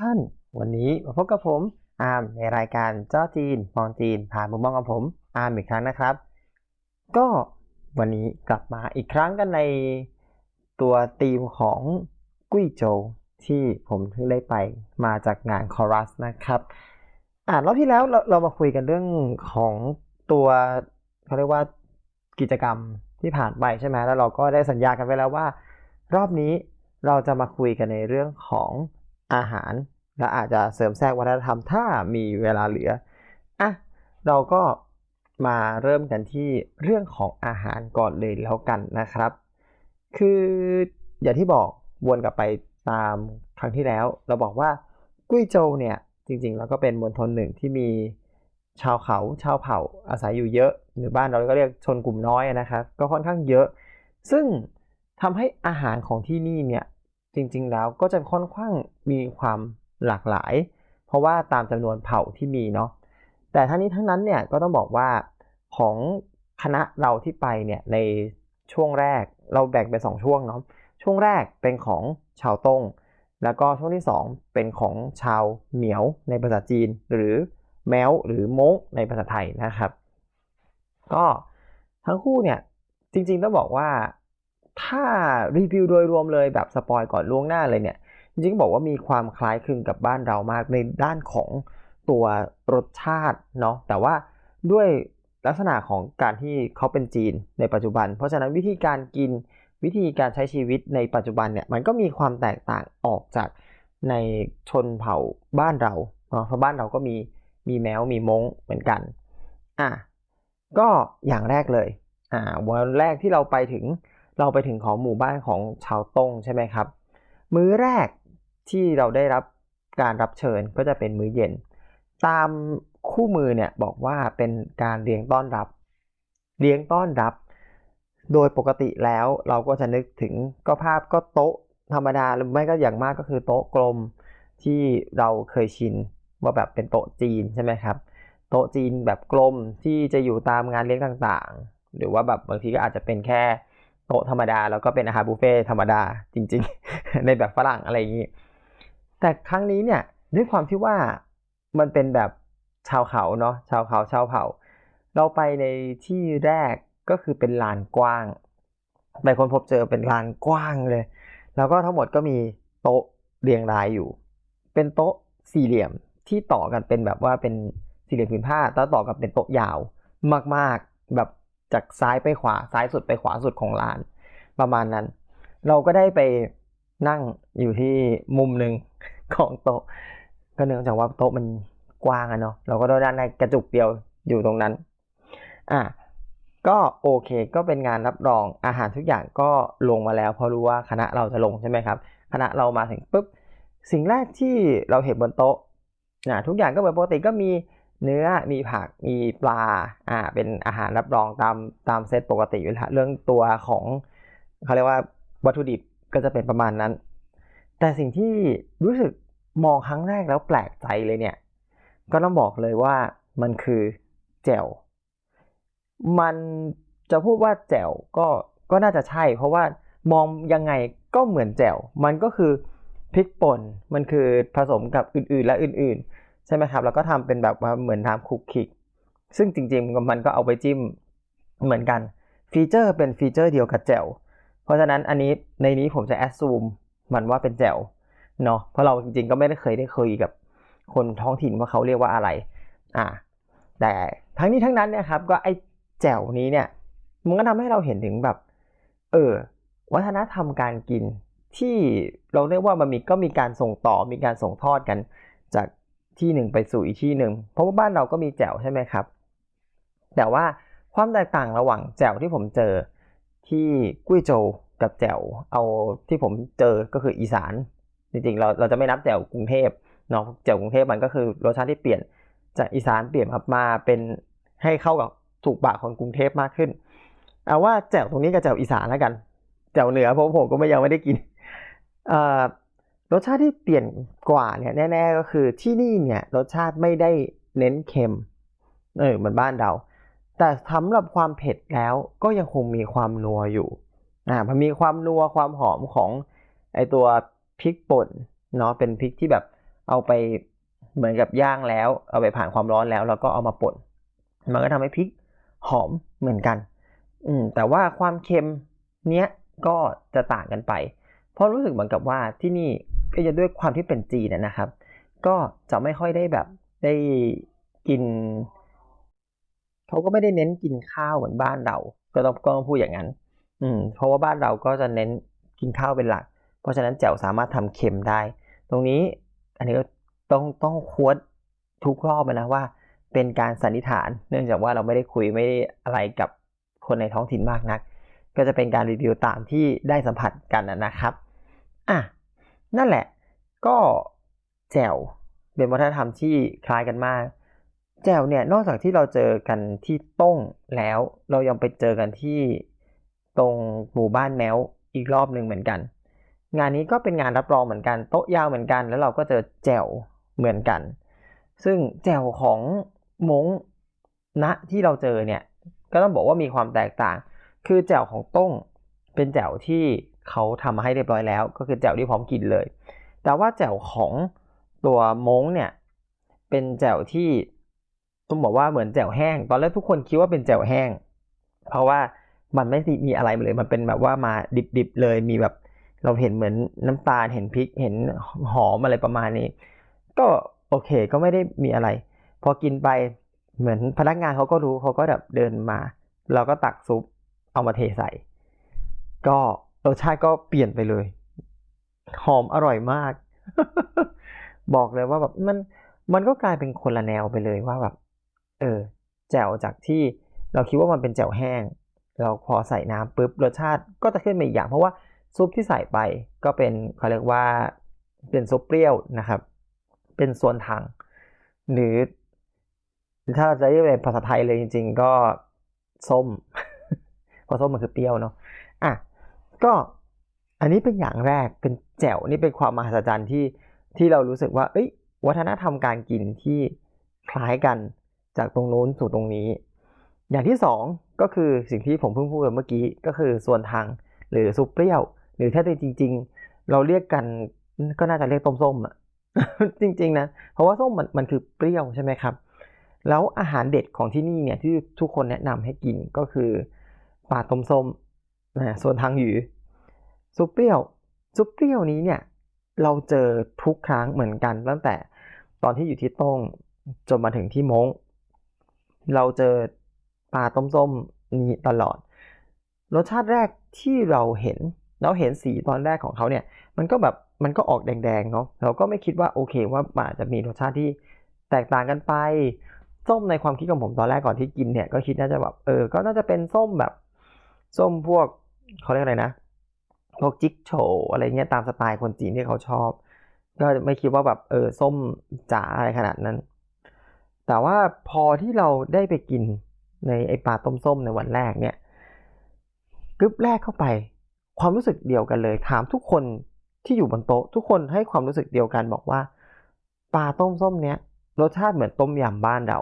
ท่าน วันนี้มาพบกับผมอาร์มในรายการเจ้าจีนมองจีน ผ่านมุมมองของผมอาร์มอีกครั้งนะครับ ก็วันนี้กลับมาอีกครั้งกันในตัวธีมของกุ้ยโจวที่ผมเพิ่งได้ไปมาจากงานคอรัสนะครับอ่ารอบที่แล้วเราเรามาคุยกันเรื่องของตัวเขาเรียกว่ากิจกรรมที่ผ่านไปใช่ไหมแล้วเราก็ได้สัญญากันไว้แล้วว่า รอบนี้เราจะมาคุยกันในเรื่องของ อาหาร และอาจจะเสริมแทรกวัฒนธรรมถ้ามีเวลาเหลืออะเราก็มาเริ่มกันที่เรื่องของอาหารก่อนเลยแล้วกันนะครับ คืออย่างที่บอกวนกลับไปตามครั้งที่แล้ว เราบอกว่ากุ้ยโจวเนี่ยจริงๆ แล้วก็เป็นมณฑลหนึ่งที่มีชาวเขาชาวเผ่าอาศัยอยู่เยอะ หรือบ้านเราก็เรียกชนกลุ่มน้อยนะครับ ก็ค่อนข้างเยอะ ซึ่งทำให้อาหารของที่นี่เนี่ย จริงๆแล้วก็จะค่อนข้างมีความหลากหลาย เพราะว่าตามจำนวนเผ่าที่มีเนาะแต่ทั้งนี้ทั้งนั้นเนี่ยก็ต้องบอกว่าของคณะเราที่ไปเนี่ยในช่วงแรกเราแบ่งเป็น2ช่วงเนาะช่วงแรกเป็นของชาวตงแล้วก็ช่วงที่ 2 เป็นของชาวเหมียวในภาษาจีน หรือแมวหรือมงในภาษาไทยนะครับ ก็ทั้งคู่เนี่ยจริงๆต้องบอกว่า ถ้ารีวิวโดยรวมเลยแบบสปอยก่อนล่วงหน้าเลยเนี่ย จริงๆบอกว่ามีความคล้ายคลึงกับบ้านเรามากในด้านของตัวรสชาติเนาะแต่ว่าด้วยลักษณะของการที่เขาเป็นจีนในปัจจุบัน เพราะฉะนั้นวิธีการกินวิธีการใช้ชีวิตในปัจจุบันเนี่ยมันก็มีความแตกต่างออกจากในชนเผ่าบ้านเราเนาะเพราะบ้านเราก็มีมีแมวมีมงเหมือนกันอะก็อย่างแรกเลยอ่าวันแรกที่เราไปถึง เราไปถึงของหมู่บ้านของชาวต้งใช่ไหมครับ มื้อแรกที่เราได้รับการรับเชิญก็จะเป็นมื้อเย็น ตามคู่มือเนี่ยบอกว่าเป็นการเลี้ยงต้อนรับ เลี้ยงต้อนรับ โดยปกติแล้วเราก็จะนึกถึงก็ภาพก็โต๊ะธรรมดาหรือไม่ก็อย่างมากก็คือโต๊ะกลมที่เราเคยชินว่าแบบเป็นโต๊ะจีนใช่ไหมครับ โต๊ะจีนแบบกลมที่จะอยู่ตามงานเลี้ยงต่างๆ หรือว่าแบบบางทีก็อาจจะเป็นแค่ โต๊ะธรรมดา แล้วก็เป็นอาหารบุฟเฟ่ธรรมดาจริง ๆ ในแบบฝรั่งอะไรอย่างนี้ แต่ครั้งนี้เนี่ยด้วยความที่ว่ามันเป็นแบบชาวเขาเนาะชาวเขาชาวเผ่า เราไปในที่แรกก็คือเป็นลานกว้างไปคนพบเจอเป็นลานกว้างเลย แล้วก็ทั้งหมดก็มีโต๊ะเรียงรายอยู่ เป็นโต๊ะสี่เหลี่ยมที่ต่อกันเป็นแบบว่าเป็นสี่เหลี่ยมผืนผ้าแล้วต่อกันเป็นโต๊ะยาวมากๆ แบบ จากซ้ายไปขวาซ้ายสุดไปขวาสุดของลาน ประมาณนั้น เราก็ได้ไปนั่งอยู่ที่มุมหนึ่งของโต๊ะ ก็เนื่องจากว่าโต๊ะมันกว้างอะเนาะเราก็ได้นั่งในกระจุกเดียวอยู่ตรงนั้น อะก็โอเคก็เป็นงานรับรองอาหารทุกอย่างก็ลงมาแล้วเพราะรู้ว่าคณะเราจะลงใช่ไหมครับ คณะเรามาถึงปุ๊บสิ่งแรกที่เราเห็นบนโต๊ะนะทุกอย่างก็เหมือนปกติก็มี เนื้อมีผักมีปลาอ่าเป็นอาหารรับรองตามตามเซตปกติอยู่แล้วเรื่องตัวของเขาเรียกว่าวัตถุดิบก็จะเป็นประมาณนั้น แต่สิ่งที่รู้สึกมองครั้งแรกแล้วแปลกใจเลยเนี่ย ก็ต้องบอกเลยว่ามันคือแจ่วมันจะพูดว่าแจ่วก็ก็น่าจะใช่ เพราะว่ามองยังไงก็เหมือนแจ่วมันก็คือพริกป่นมันคือผสมกับอื่นๆและอื่นๆ ใช่ไหมครับแล้วก็ทำเป็นแบบว่าเหมือนทำคุกคิก ซึ่งจริงๆมันก็เอาไปจิ้มเหมือนกัน ฟีเจอร์เป็นฟีเจอร์เดียวกับแจ่วเพราะฉะนั้นอันนี้ในนี้ผมจะแอดซูมมันว่าเป็นแจ่วเนาะเพราะเราจริงๆก็ไม่ได้เคยได้คุยกับคนท้องถิ่นว่าเขาเรียกว่าอะไรอ่าแต่ทั้งนี้ทั้งนั้นเนี่ยครับก็ไอ้แจ่วนี้เนี่ยมันก็ทำให้เราเห็นถึงแบบเออวัฒนธรรมการกินที่เราเรียกว่ามันมีก็มีการส่งต่อมีการส่งทอดกันจาก ที่หนึ่งไปสู่อีกที่หนึ่งเพราะว่าบ้านเราก็มีแจ่วใช่ไหมครับ แต่ว่าความแตกต่างระหว่างแจ่วที่ผมเจอที่กุ้ยโจวกับแจ่วเอาที่ผมเจอก็คืออีสาน จริงๆเราเราจะไม่นับแจ่วกรุงเทพเนาะแจ่วกรุงเทพมันก็คือรสชาติที่เปลี่ยนจากอีสานเปลี่ยนมาเป็นให้เข้ากับถูกปากคนกรุงเทพมากขึ้น เอาว่าแจ่วตรงนี้กับแจ่วอีสานแล้วกัน แจ่วเหนือเพราะผมก็ไม่ยังไม่ได้กิน รสชาติที่เปลี่ยนกว่าเนี่ยแน่ๆก็คือที่นี่เนี่ยรสชาติไม่ได้เน้นเค็มเออเหมือนบ้านเราแต่สำหรับความเผ็ดแล้วก็ยังคงมีความนัวอยู่อ่ามันมีความนัวความหอมของไอตัวพริกป่นเนาะเป็นพริกที่แบบเอาไปเหมือนกับย่างแล้ว เอาไปผ่านความร้อนแล้วแล้วก็เอามาป่น มันก็ทำให้พริกหอมเหมือนกัน อืมแต่ว่าความเค็มเนี้ยก็จะต่างกันไป เพราะรู้สึกเหมือนกับว่าที่นี่ ก็จะด้วยความที่เป็นจีนนะครับ ก็จะไม่ค่อยได้แบบได้กินเขาก็ไม่ได้เน้นกินข้าวเหมือนบ้านเรา ก็ต้องก็ต้องพูดอย่างนั้น อืม เพราะว่าบ้านเราก็จะเน้นกินข้าวเป็นหลัก เพราะฉะนั้นแจ่วสามารถทำเค็มได้ ตรงนี้อันนี้ก็ต้องต้องควดทุกรอบเลยนะว่า เป็นการสันนิษฐาน เนื่องจากว่าเราไม่ได้คุยไม่ได้อะไรกับคนในท้องถิ่นมากนัก ก็จะเป็นการรีวิวตามที่ได้สัมผัสกันนะครับ อะ นั่นแหละ ก็แจ่วเป็นวัฒนธรรมที่คล้ายกันมาก แจ่วเนี่ยนอกจากที่เราเจอกันที่ต้งแล้ว เรายังไปเจอกันที่ตรงหมู่บ้านแมวอีกรอบหนึ่งเหมือนกัน งานนี้ก็เป็นงานรับรองเหมือนกันโต๊ะยาวเหมือนกัน แล้วเราก็เจอแจ่วเหมือนกัน ซึ่งแจ่วของมงณที่เราเจอเนี่ยก็ต้องบอกว่ามีความแตกต่าง คือแจ่วของต้งเป็นแจ่วที่ เขาทำมาให้เรียบร้อยแล้ว ก็คือแจ่วที่พร้อมกินเลย แต่ว่าแจ่วของตัวมงเนี่ยเป็นแจ่วที่ต้องบอกว่าเหมือนแจ่วแห้ง ตอนแรกทุกคนคิดว่าเป็นแจ่วแห้ง เพราะว่ามันไม่มีอะไรเลย มันเป็นแบบว่ามาดิบๆเลยมีแบบเราเห็นเหมือนน้ำตาลเห็นพริกเห็นหอมอะไรประมาณนี้ ก็โอเคก็ไม่ได้มีอะไร พอกินไปเหมือนพนักงานเขาก็รู้เขาก็แบบเดินมา เราก็ตักซุปเอามาเทใส่ ก็ รสชาติก็เปลี่ยนไปเลย หอมอร่อยมาก บอกเลยว่าแบบมันมันก็กลายเป็นคนละแนวไปเลยว่าแบบ เออแจ่วจากที่เราคิดว่ามันเป็นแจ่วแห้ง เราพอใส่น้ำปุ๊บรสชาติก็จะขึ้นมาอีกอย่าง เพราะว่าซุปที่ใส่ไปก็เป็นเขาเรียกว่าเป็นซุปเปรี้ยวนะครับ เป็นส่วนทางหรือถ้าเราจะเรียกเป็นภาษาไทยเลยจริง ๆ ก็ส้มเพราะส้มมันคือเปรี้ยวเนาะอะ ก็อันนี้เป็นอย่างแรกเป็นแจ่วนี่เป็นความมหัศจรรย์ที่ที่เรารู้สึกว่า เอ้ย วัฒนธรรมการกินที่คล้ายกันจากตรงโน้นสู่ตรงนี้ อย่างที่สองก็คือสิ่งที่ผมเพิ่งพูดไปเมื่อกี้ก็คือส่วนทางหรือซุปเปรี้ยว หรือถ้าจริง ๆ เราเรียกกันก็น่าจะเรียกต้มส้มอะจริง ๆ นะ เพราะว่าส้มมันมันคือเปรี้ยวใช่ไหมครับ แล้วอาหารเด็ดของที่นี่เนี่ยที่ทุกคนแนะนำให้กินก็คือปลาต้มส้ม นะส่วนทางหยูซุปเปรี้ยวซุปเปรี้ยวนี้เนี่ยเราเจอทุกครั้งเหมือนกัน ตั้งแต่ตอนที่อยู่ที่ต้งจนมาถึงที่มงเราเจอปลาต้มส้มนี้ตลอด รสชาติแรกที่เราเห็นเราเห็นสีตอนแรกของเขาเนี่ย มันก็แบบมันก็ออกแดงๆเนาะเราก็ไม่คิดว่าโอเคว่ามันอาจะมีรสชาติที่แตกต่างกันไปส้มในความคิดของผมตอนแรกก่อนที่กินเนี่ยก็คิดน่าจะแบบเออก็น่าจะเป็นส้มแบบ ส้มพวก เขาเรียกอะไรนะพวกจิ๊กโฉอะไรเงี้ยตามสไตล์คนจีนที่เขาชอบ ก็ไม่คิดว่าแบบเออส้มจ๋าอะไรขนาดนั้น แต่ว่าพอที่เราได้ไปกินในไอปลาต้มส้มในวันแรกเนี่ยกรึบแรกเข้าไป ความรู้สึกเดียวกันเลย ถามทุกคนที่อยู่บนโต๊ะ ทุกคนให้ความรู้สึกเดียวกันบอกว่าปลาต้มส้มเนี้ยรสชาติเหมือนต้มยำบ้านเรา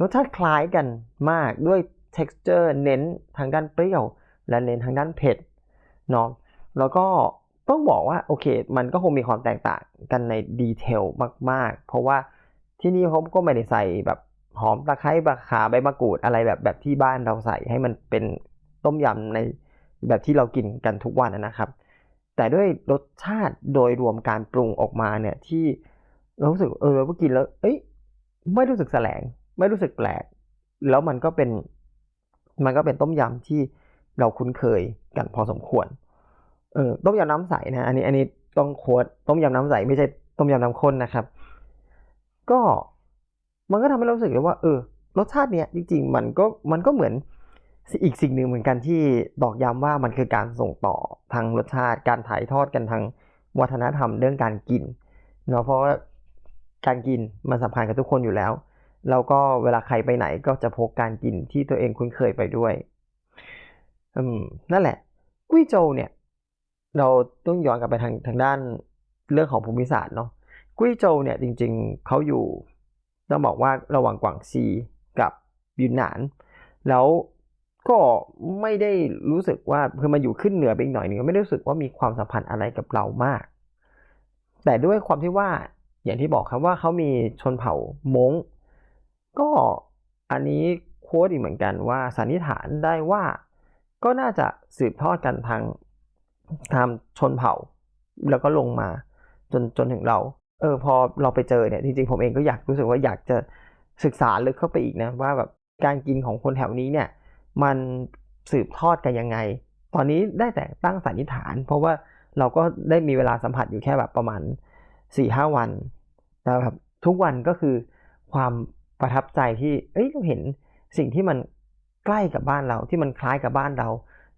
รสชาติคล้ายกันมากด้วย texture เน้นทางด้านเปรี้ยว และเน้นทางด้านเผ็ดเนาะแล้วก็ต้องบอกว่าโอเค มันก็คงมีความแตกต่างกันในดีเทลมาก ๆ เพราะว่าที่นี่เขาก็ไม่ได้ใส่แบบหอมตะไคร้บะขาใบมะกรูดอะไรแบบแบบที่บ้านเราใส่ให้มันเป็นต้มยำในแบบที่เรากินกันทุกวันนะครับ แต่ด้วยรสชาติโดยรวมการปรุงออกมาเนี่ยที่เรารู้สึกเออว่ากินแล้ว เอ้ยไม่รู้สึกแสลง ไม่รู้สึกแปลก แล้วมันก็เป็น มันก็เป็นต้มยำที่ เราคุ้นเคยกันพอสมควร เออต้มยำน้ำใสนะ อันนี้อันนี้ต้องโค้ดต้มยำน้ำใสไม่ใช่ต้มยำน้ำข้นนะครับ ก็มันก็ทำให้เรารู้สึกเลยว่า เออ รสชาติเนี้ยจริง ๆ มันก็มันก็เหมือนอีกสิ่งหนึ่งเหมือนกันที่ตอกย้ำว่ามันคือการส่งต่อทางรสชาติ การถ่ายทอดกันทางวัฒนธรรมเรื่องการกินเนาะเพราะว่าการกินมันสำคัญกับทุกคนอยู่แล้ว แล้วก็เวลาใครไปไหนก็จะพกการกินที่ตัวเองคุ้นเคยไปด้วย นั่นแหละ กุ้ยโจวเนี่ย เราต้องย้อนกลับไปทางทางด้านเรื่องของภูมิศาสตร์เนาะกุ้ยโจวเนี่ยจริง ๆเขาอยู่ต้องบอกว่าระหว่างกวางซีกับยูนนาน แล้วก็ไม่ได้รู้สึกว่าคือมาอยู่ขึ้นเหนือไปอีกหน่อยนึงไม่ได้รู้สึกว่ามีความสัมพันธ์อะไรกับเรามาก แต่ด้วยความที่ว่าอย่างที่บอกครับว่าเขามีชนเผ่าม้งก็อันนี้โค้ดอีกเหมือนกันว่าสันนิษฐานได้ว่า ก็น่าจะสืบทอดกันทางทางชนเผ่า แล้วก็ลงมาจนจนถึงเรา เออพอเราไปเจอเนี่ยจริงๆผมเองก็อยากรู้สึกว่าอยากจะศึกษาลึกเข้าไปอีกนะว่าแบบการกินของคนแถวนี้เนี่ยมันสืบทอดกันยังไง ตอนนี้ได้แต่ตั้งสันนิษฐาน เพราะว่าเราก็ได้มีเวลาสัมผัสอยู่แค่แบบประมาณ4ี่ห้าวันแต่แบบทุกวันก็คือความประทับใจที่ เอ้ยเราเห็นสิ่งที่มัน ใกล้กับบ้านเราที่มันคล้ายกับบ้านเรา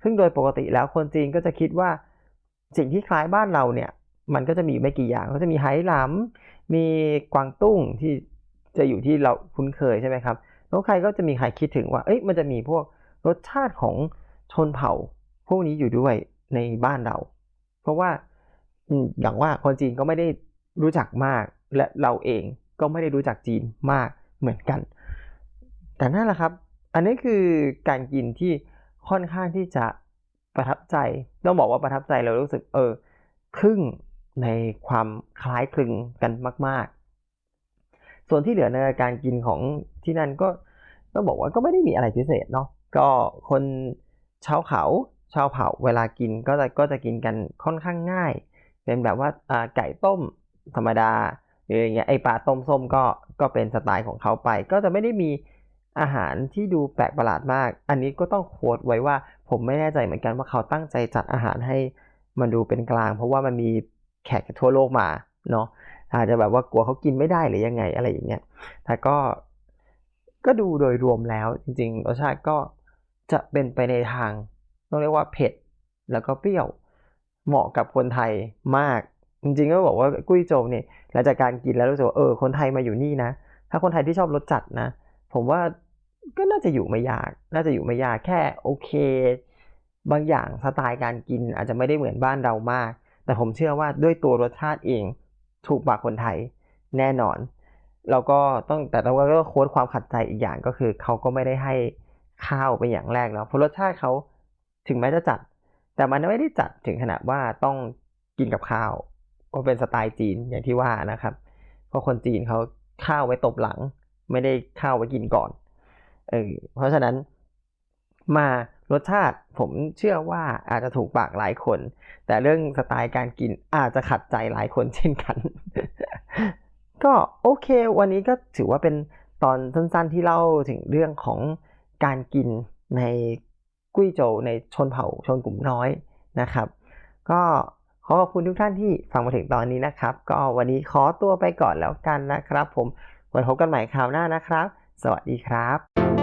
ซึ่งโดยปกติแล้วคนจีนก็จะคิดว่าสิ่งที่คล้ายบ้านเราเนี่ยมันก็จะมีไม่กี่อย่างก็จะมีไหหลำมีกวางตุ้งที่จะอยู่ที่เราคุ้นเคยใช่ไหมครับแล้วใครก็จะมีใครคิดถึงว่าเอ้ยมันจะมีพวกรสชาติของชนเผ่า พวกนี้อยู่ด้วยในบ้านเรา เพราะว่าอืมอย่างว่าคนจีนก็ไม่ได้รู้จักมากและเราเองก็ไม่ได้รู้จักจีนมากเหมือนกัน แต่นั่นแหละครับ อันนี้คือการกินที่ค่อนข้างที่จะประทับใจ ต้องบอกว่าประทับใจเรารู้สึกเออครึ่งในความคล้ายคลึงกันมาก ๆ ส่วนที่เหลือในการกินของที่นั่นก็ต้องบอกว่าก็ไม่ได้มีอะไรพิเศษเนาะก็คนชาวเขาชาวเผ่าเวลากินก็จะก็จะกินกันค่อนข้างง่าย เป็นแบบว่าอ่าไก่ต้มธรรมดาหรืออย่างเงี้ยไอปลาต้มส้มก็ก็เป็นสไตล์ของเขาไป ก็จะไม่ได้มี อาหารที่ดูแปลกประหลาดมาก อันนี้ก็ต้องโค้ดไว้ว่าผมไม่แน่ใจเหมือนกันว่าเขาตั้งใจจัดอาหารให้มันดูเป็นกลาง เพราะว่ามันมีแขกทั่วโลกมาเนาะอาจจะแบบว่ากลัวเขากินไม่ได้หรือยังไงอะไรอย่างเงี้ยแต่ก็ก็ดูโดยรวมแล้วจริงๆรสชาติก็จะเป็นไปในทางต้องเรียกว่าเผ็ดแล้วก็เปรี้ยวเหมาะกับคนไทยมาก จริงๆก็บอกว่ากุ้ยโจวเนี่ยหลังจากการกินแล้วรู้สึกว่าเออคนไทยมาอยู่นี่นะ ถ้าคนไทยที่ชอบรสจัดนะ ผมว่า ก็น่าจะอยู่ไม่ยาก น่าจะอยู่ไม่ยากแค่โอเค บางอย่างสไตล์การกินอาจจะไม่ได้เหมือนบ้านเรามาก แต่ผมเชื่อว่าด้วยตัวรสชาติเองถูกปากคนไทยแน่นอน แล้วก็ต้องแต่เราก็โค้ดความขัดใจอีกอย่างก็คือเขาก็ไม่ได้ให้ข้าวเป็นอย่างแรกเนาะเพราะรสชาติเขาถึงแม้จะจัด แต่มันไม่ได้จัดถึงขนาดว่าต้องกินกับข้าวเพราะเป็นสไตล์จีนอย่างที่ว่านะครับ เพราะคนจีนเขาข้าวไว้ตบหลัง ไม่ได้ข้าวไว้กินก่อน เออเพราะฉะนั้นมารสชาติผมเชื่อว่าอาจจะถูกปากหลายคน แต่เรื่องสไตล์การกินอาจจะขัดใจหลายคนเช่นกัน ก็โอเค วันนี้ก็ถือว่าเป็นตอนสั้นๆที่เล่าถึงเรื่องของการกินในกุ้ยโจวในชนเผ่าชนกลุ่มน้อยนะครับ ก็ขอขอบคุณทุกท่านที่ฟังมาถึงตอนนี้นะครับ ก็วันนี้ขอตัวไปก่อนแล้วกันนะครับ ผมไว้พบกันใหม่คราวหน้านะครับ สวัสดีครับ